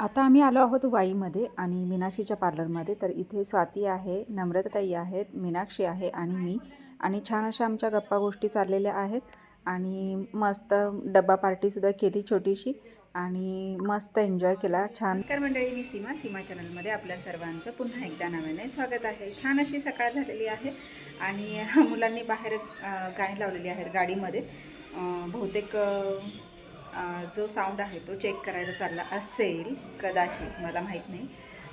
आता आम्ही आलो आहोत वाईमध्ये आणि मीनाक्षीच्या पार्लरमध्ये. तर इथे स्वाती आहे नम्रताताई आहेत मीनाक्षी आहे आणि मी. आणि छान अशा आमच्या गप्पा गोष्टी चाललेल्या आहेत. आणि मस्त डब्बा पार्टीसुद्धा केली छोटीशी. आणि मस्त एन्जॉय केला. छान नमस्कार मंडळी मी सीमा सीमा चॅनलमध्ये आपल्या सर्वांचं पुन्हा एकदा नव्याने स्वागत आहे. छान अशी सकाळ झालेली आहे आणि मुलांनी बाहेर गाणी लावलेली आहेत गाडीमध्ये. बहुतेक जो साऊंड आहे तो चेक करायचा चालला असेल कदाचित मला माहीत नाही.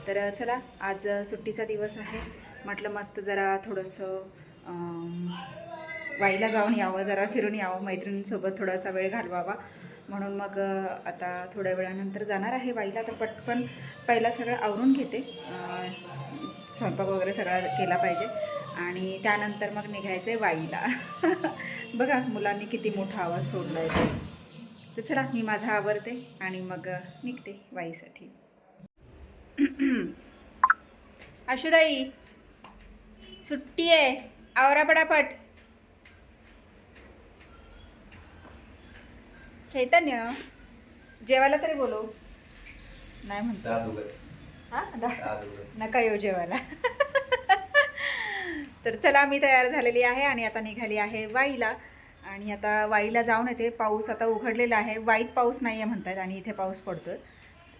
तर चला आज सुट्टीचा दिवस आहे. म्हटलं मस्त जरा थोडंसं वाईला जाऊन यावं जरा फिरून यावं मैत्रिणींसोबत थोडासा वेळ घालवावा. म्हणून मग आता थोड्या वेळानंतर जाणार आहे वाईला तर पटकन पहिला सगळं आवरून घेते. स्वयंपाक वगैरे सगळा केला पाहिजे. आणि त्यानंतर मग निघायचं आहे वाईला. बघा मुलांनी किती मोठा आवाज सोडला आहे ते तर चला मी माझा आवरते आणि मग निघते वाईसाठी. आशुदाई सुट्टी आहे. आवरा पटापट. चैतन्य जेवायला तरी बोलव. नाही म्हणतो. हा? नका येऊ जेवायला. तर चला मी तयार झालेली आहे आणि आता निघाली आहे वाईला. आणि आता वाईला जाऊन येते. पाऊस आता उघडलेला आहे. वाईत पाऊस नाही आहे म्हणतात आणि इथे पाऊस पडतो आहे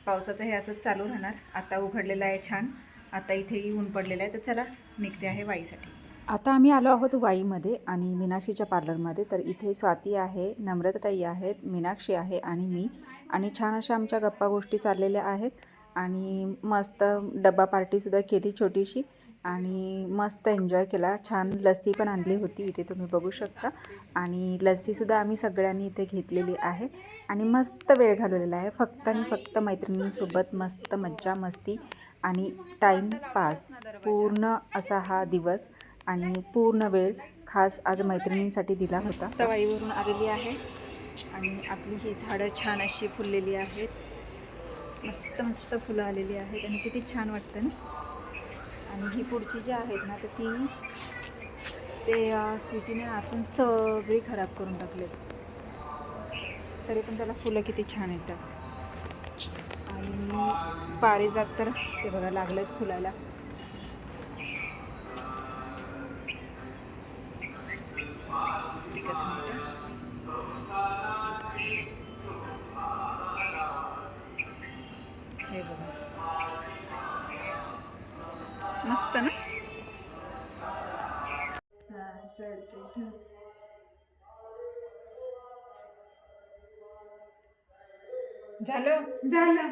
पावसाचं हे असंच चालू राहणार. आता उघडलेलं आहे छान. आता इथेही ऊन पडलेलं आहे. तर चला निघते आहे वाईसाठी. आता आम्ही आलो आहोत वाईमध्ये आणि मीनाक्षीच्या पार्लरमध्ये. तर इथे स्वाती आहे नम्रताताई आहेत मीनाक्षी आहे आणि मी. आणि छान अशा आमच्या गप्पा गोष्टी चाललेल्या आहेत. आणि मस्त डबा पार्टीसुद्धा केली छोटीशी आणि मस्त एन्जॉय केला. छान लस्सी पण आणली होती इथे तुम्ही बघू शकता. आणि लस्सीसुद्धा आम्ही सगळ्यांनी इथे घेतलेली आहे. आणि मस्त वेळ घालवलेला आहे. फक्त आणि फक्त मैत्रिणींसोबत मस्त मज्जा मस्ती आणि टाईम पास पूर्ण असा हा दिवस आणि पूर्ण वेळ खास आज मैत्रिणींसाठी दिला होता. तवाईवरून आलेली आहे. आणि आपली ही झाडं छान अशी फुललेली आहेत. मस्त मस्त फुलं आलेली आहेत आणि किती छान वाटतं ना. आणि ही पुढची जी आहेत ना तर ती ते स्वीटीने नाचून सगळी खराब करून टाकलेत. तरी पण त्याला फुलं किती छान येतात. आणि पारिजात तर ते बघा लागलंच फुलाला हे बघा. मस्त ना? चालते झालं? झालं.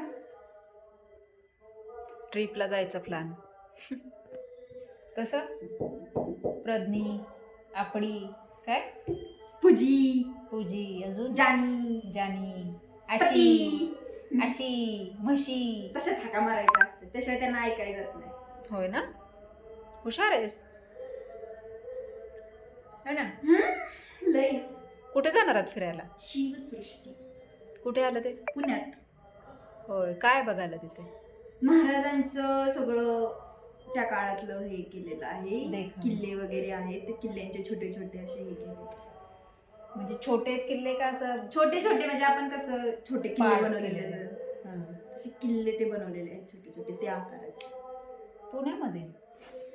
ट्रिपला जायचं प्लॅन कसं? प्रज्ञी आपडी काय? पूजी. पूजी अजून? जानी. जानी. पती. अशी म्हशी. तशाच हाका मारायच्या असते. त्याशिवाय त्यांना ऐकाय जात नाही. होय ना? हुशार आहेस. है ना? लय. कुठे जाणार आहात फिरायला? शिवसृष्टी. कुठे आलं ते? पुण्यात. होय काय बघायला तिथे? महाराजांचं सगळं त्या काळातलं हे केलेलं आहे. किल्ले वगैरे आहेत. ते किल्ल्यांचे छोटे छोटे असे हे केले म्हणजे छोटे किल्ले का असं छोटे छोटे म्हणजे आपण कसं छोटे किल्ले बनवलेले केलेले. आहेत. हं. तसे किल्ले ते बनवलेले आहेत छोटे छोटे त्या आकाराचे. पुण्यामध्ये?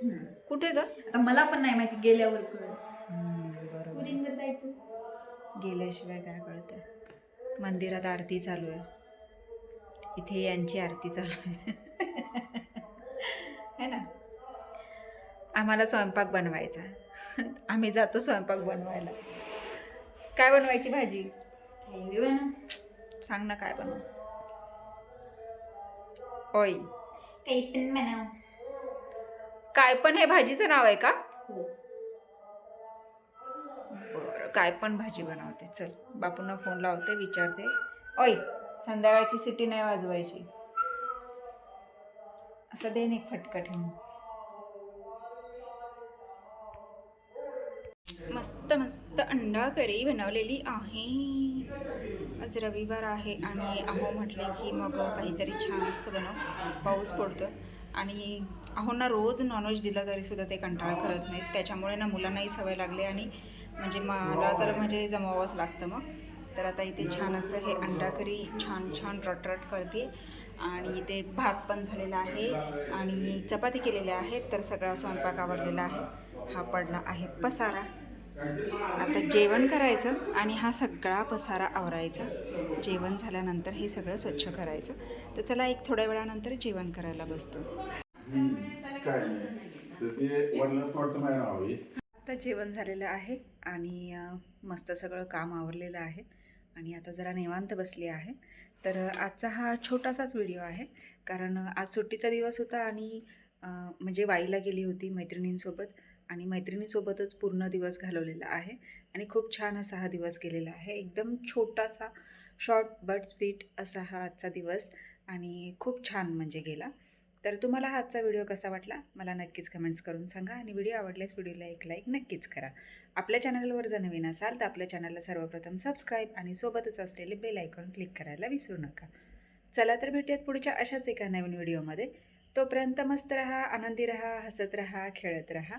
हम्म. कुठे ग? आता मला पण नाही माहिती गेल्यावर कळलं. बरोबर. पुरींवर जायचं? गेल्याशिवाय काय कळतं? मंदिरात आरती चालू आहे. इथे यांची आरती चालू आहे. है ना? आम्हाला स्वयंपाक बनवायचा. आम्ही जातो स्वयंपाक बनवायला. काय बनवायची भाजी. सांग ना काय बनवू. ओय. काही पण बनव. काय पण हे भाजीचं नाव आहे का? हो. बरं काय पण भाजी बनवते. चल बापूंना फोन लावते विचारते. ओय संध्याकाळची सिटी नाही वाजवायची. असं देन एक फटका ठेवून मस्त मस्त अंडा करी बनवलेली आहे. आज रविवार आहे आणि अहो म्हटले की मग काहीतरी छान असं बनव. पाऊस पडतो आणि अहोंना रोज नॉनव्हेज दिलं तरीसुद्धा ते कंटाळा करत नाहीत. त्याच्यामुळे ना मुलांनाही सवय लागली आणि म्हणजे मला तर म्हणजे जमावंच लागतं मग. तर आता इथे छान असं हे अंडा करी छान छान रटरट करते. आणि इथे भात पण झालेला आहे आणि चपाती केलेल्या आहेत. तर सगळा स्वयंपाक आवरलेला आहे. हा पडला आहे पसारा. आता जेवण करायचं आणि हा सगळा पसारा आवरायचा. जेवण झाल्यानंतर हे सगळं स्वच्छ करायचं. तर चला एक थोड्या वेळानंतर जेवण करायला बसतो. आता जेवण झालेलं आहे आणि मस्त सगळं काम आवरलेलं आहे. आणि आता जरा निवांत बसली आहे. तर आजचा हा छोटासाच व्हिडिओ आहे. कारण आज सुट्टीचा दिवस होता आणि म्हणजे वाईला गेली होती मैत्रिणींसोबत. आणि मैत्रिणीसोबतच पूर्ण दिवस घालवलेला आहे. आणि खूप छान असा हा दिवस गेलेला आहे. एकदम छोटासा शॉर्ट बट स्वीट असा हा आजचा दिवस आणि खूप छान म्हणजे गेला. तर तुम्हाला हा आजचा व्हिडिओ कसा वाटला? मला नक्कीच कमेंट्स करून सांगा आणि व्हिडिओ आवडल्यास व्हिडिओला एक लाईक नक्कीच करा. आपल्या चॅनलवर जर नवीन असाल तर आपल्या चॅनलला सर्वप्रथम सबस्क्राईब आणि सोबतच असलेले बेल आयकॉन क्लिक करायला विसरू नका. चला तर भेटूयात पुढच्या अशाच एका नवीन व्हिडिओमध्ये तोपर्यंत मस्त रहा आनंदी रहा हसत रहा खेळत रहा.